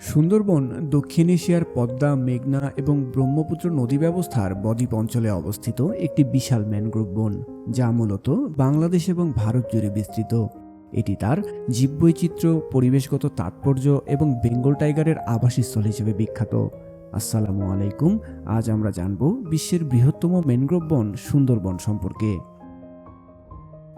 সুন্দরবন, দক্ষিণ এশিয়ার পদ্মা, মেঘনা এবং ব্রহ্মপুত্র নদী ব্যবস্থার বদ্বীপ অঞ্চলে অবস্থিত একটি বিশাল ম্যানগ্রোভ বন, যা মূলত বাংলাদেশ এবং ভারত জুড়ে বিস্তৃত। এটি তার জীববৈচিত্র্য, পরিবেশগত তাৎপর্য এবং বেঙ্গল টাইগারের আবাসস্থল হিসেবে বিখ্যাত। আসসালামু আলাইকুম। আজ আমরা জানব বিশ্বের বৃহত্তম ম্যানগ্রোভ বন সুন্দরবন সম্পর্কে।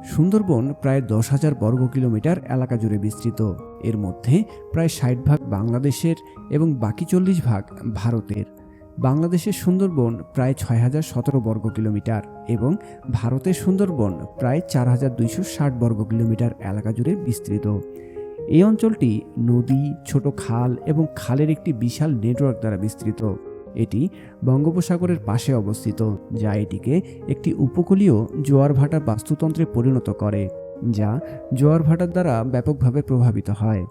সুন্দরবন প্রায় দশ হাজার বর্গ কিলোমিটার এলাকা জুড়ে বিস্তৃত। এর মধ্যে প্রায় ষাট ভাগ বাংলাদেশের এবং বাকি চল্লিশ ভাগ ভারতের। বাংলাদেশের সুন্দরবন প্রায় ছয় হাজার সতেরো বর্গ কিলোমিটার এবং ভারতের সুন্দরবন প্রায় চার হাজার দুইশো ষাট বর্গ কিলোমিটার এলাকা জুড়ে বিস্তৃত। এই অঞ্চলটি নদী, ছোট খাল এবং খালের একটি বিশাল নেটওয়ার্ক দ্বারা বিস্তৃত। এটি বঙ্গোপসাগরের পাশে অবস্থিত, যা এটিকে একটি উপকূলীয় জোয়ার ভাটার বাস্তুতন্ত্রে পরিণত করে, যা জোয়ার ভাটার দ্বারা ব্যাপকভাবে প্রভাবিত হয়।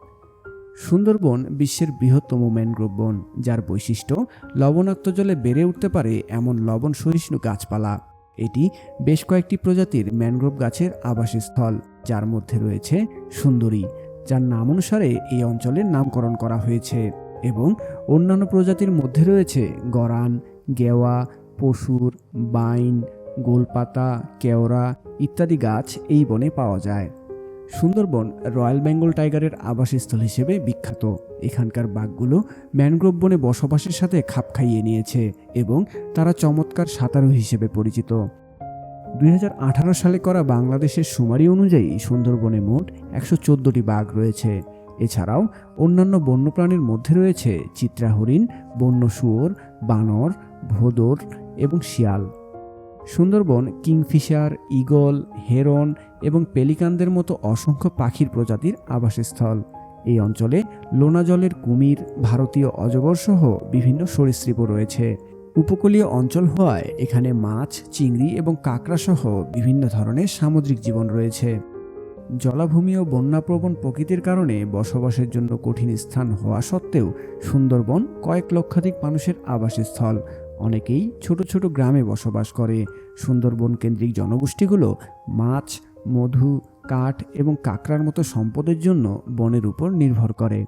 সুন্দরবন বিশ্বের বৃহত্তম ম্যানগ্রোভ বন, যার বৈশিষ্ট্য লবণাক্ত জলে বেড়ে উঠতে পারে এমন লবণ সহিষ্ণু গাছপালা। এটি বেশ কয়েকটি প্রজাতির ম্যানগ্রোভ গাছের আবাসস্থল, যার মধ্যে রয়েছে সুন্দরী, যার নাম অনুসারে এই অঞ্চলের নামকরণ করা হয়েছে। এবং অন্যান্য প্রজাতির মধ্যে রয়েছে গরান, গেওয়া, পশুর, বাইন, গোলপাতা, কেওড়া ইত্যাদি গাছ এই বনে পাওয়া যায়। সুন্দরবন রয়্যাল বেঙ্গল টাইগারের আবাসস্থল হিসেবে বিখ্যাত। এখানকার বাঘগুলো ম্যানগ্রোভ বনে বসবাসের সাথে খাপ খাইয়ে নিয়েছে এবং তারা চমৎকার সাঁতারু হিসেবে পরিচিত। দু হাজার আঠারো সালে করা বাংলাদেশের সুমারি অনুযায়ী সুন্দরবনে মোট একশো চোদ্দোটি বাঘ রয়েছে। এছাড়াও অন্যান্য বন্যপ্রাণীর মধ্যে রয়েছে চিত্রা হরিণ বন্য শুয়োর বানর, ভোদর এবং শিয়াল। সুন্দরবন, কিংফিশার, ঈগল, হেরন এবং পেলিকানদের মতো অসংখ্য পাখির প্রজাতির আবাসস্থল। এই অঞ্চলে লোনা জলের কুমির, ভারতীয় অজগর সহ বিভিন্ন সরীসৃপও রয়েছে। উপকূলীয় অঞ্চল হওয়ায় এখানে মাছ, চিংড়ি এবং কাঁকড়া সহ বিভিন্ন ধরনের সামুদ্রিক জীবন রয়েছে। জলাভূমি ও বন্যাপ্রবণ প্রকৃতির কারণে বসবাসের জন্য কঠিন স্থান হওয়া সত্ত্বেও সুন্দরবন কয়েক লক্ষাধিক মানুষের আবাসস্থল। অনেকেই ছোট ছোট গ্রামে বসবাস করে। সুন্দরবন কেন্দ্রিক জনগোষ্ঠীগুলো মাছ, মধু, কাঠ এবং কাঁকড়ার মতো সম্পদের জন্য বনের উপর নির্ভর করে।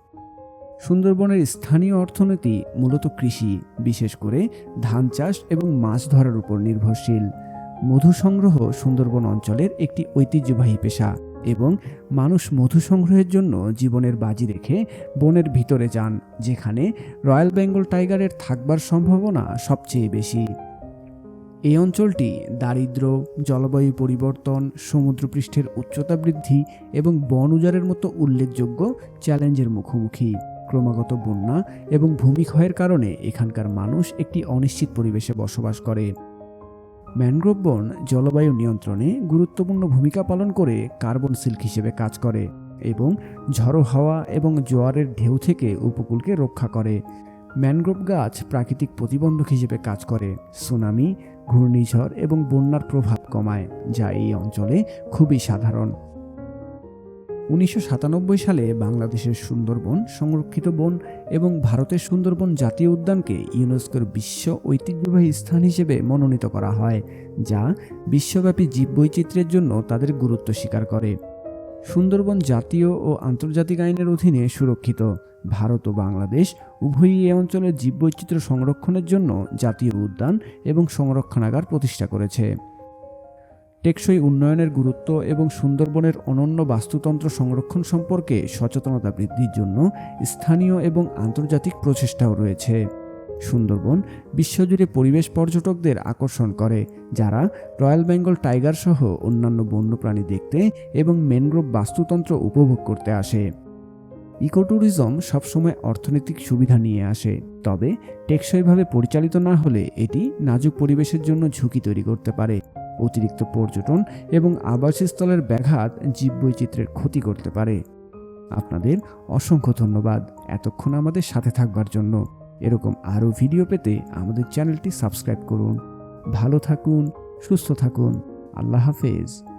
সুন্দরবনের স্থানীয় অর্থনীতি মূলত কৃষি, বিশেষ করে ধান চাষ এবং মাছ ধরার উপর নির্ভরশীল। মধু সংগ্রহ সুন্দরবন অঞ্চলের একটি ঐতিহ্যবাহী পেশা। এবং মানুষ মধু সংগ্রহের জন্য জীবনের বাজি রেখে বনের ভিতরে যান, যেখানে রয়্যাল বেঙ্গল টাইগারের থাকবার সম্ভাবনা সবচেয়ে বেশি। এই অঞ্চলটি দারিদ্র, জলবায়ু পরিবর্তন, সমুদ্রপৃষ্ঠের উচ্চতা বৃদ্ধি এবং বন উজাড়ের মতো উল্লেখযোগ্য চ্যালেঞ্জের মুখোমুখি। ক্রমাগত বন্যা এবং ভূমিক্ষয়ের কারণে এখানকার মানুষ একটি অনিশ্চিত পরিবেশে বসবাস করে। ম্যানগ্রোভ বন জলবায়ু নিয়ন্ত্রণে গুরুত্বপূর্ণ ভূমিকা পালন করে কার্বন সিল্ক হিসেবে কাজ করে এবং ঝড়ো হাওয়া এবং জোয়ারের ঢেউ থেকে উপকূলকে রক্ষা করে। ম্যানগ্রোভ গাছ প্রাকৃতিক প্রতিবন্ধক হিসেবে কাজ করে। সুনামি, ঘূর্ণিঝড় এবং বন্যার প্রভাব কমায়, যা এই অঞ্চলে খুবই সাধারণ। উনিশশো সাতানব্বই সালে বাংলাদেশের সুন্দরবন, সংরক্ষিত বন এবং ভারতের সুন্দরবন জাতীয় উদ্যানকে ইউনেস্কোর বিশ্ব ঐতিহ্যবাহী স্থান হিসেবে মনোনীত করা হয়, যা বিশ্বব্যাপী জীববৈচিত্র্যের জন্য তাদের গুরুত্ব স্বীকার করে। সুন্দরবন জাতীয় ও আন্তর্জাতিক আইনের অধীনে সুরক্ষিত। ভারত ও বাংলাদেশ উভয়ই এ অঞ্চলের জীববৈচিত্র্য সংরক্ষণের জন্য জাতীয় উদ্যান এবং সংরক্ষণাগার প্রতিষ্ঠা করেছে। টেকসই উন্নয়নের গুরুত্ব এবং সুন্দরবনের অনন্য বাস্তুতন্ত্র সংরক্ষণ সম্পর্কে সচেতনতা বৃদ্ধির জন্য স্থানীয় এবং আন্তর্জাতিক প্রচেষ্টাও রয়েছে। সুন্দরবন বিশ্বজুড়ে পরিবেশ পর্যটকদের আকর্ষণ করে, যারা রয়্যাল বেঙ্গল টাইগার সহ অন্যান্য বন্যপ্রাণী দেখতে এবং ম্যানগ্রোভ বাস্তুতন্ত্র উপভোগ করতে আসে। ইকোট্যুরিজম সবসময় অর্থনৈতিক সুবিধা নিয়ে আসে, তবে টেকসইভাবে পরিচালিত না হলে এটি নাজুক পরিবেশের জন্য ঝুঁকি তৈরি করতে পারে। অতিরিক্ত পর্যটন এবং আবাসস্থলের ব্যাঘাত জীববৈচিত্র্যের ক্ষতি করতে পারে। আপনাদের অসংখ্য ধন্যবাদ এতক্ষণ আমাদের সাথে থাকবার জন্য। এরকম আরও ভিডিও পেতে আমাদের চ্যানেলটি সাবস্ক্রাইব করুন। ভালো থাকুন, সুস্থ থাকুন। আল্লাহ হাফেজ।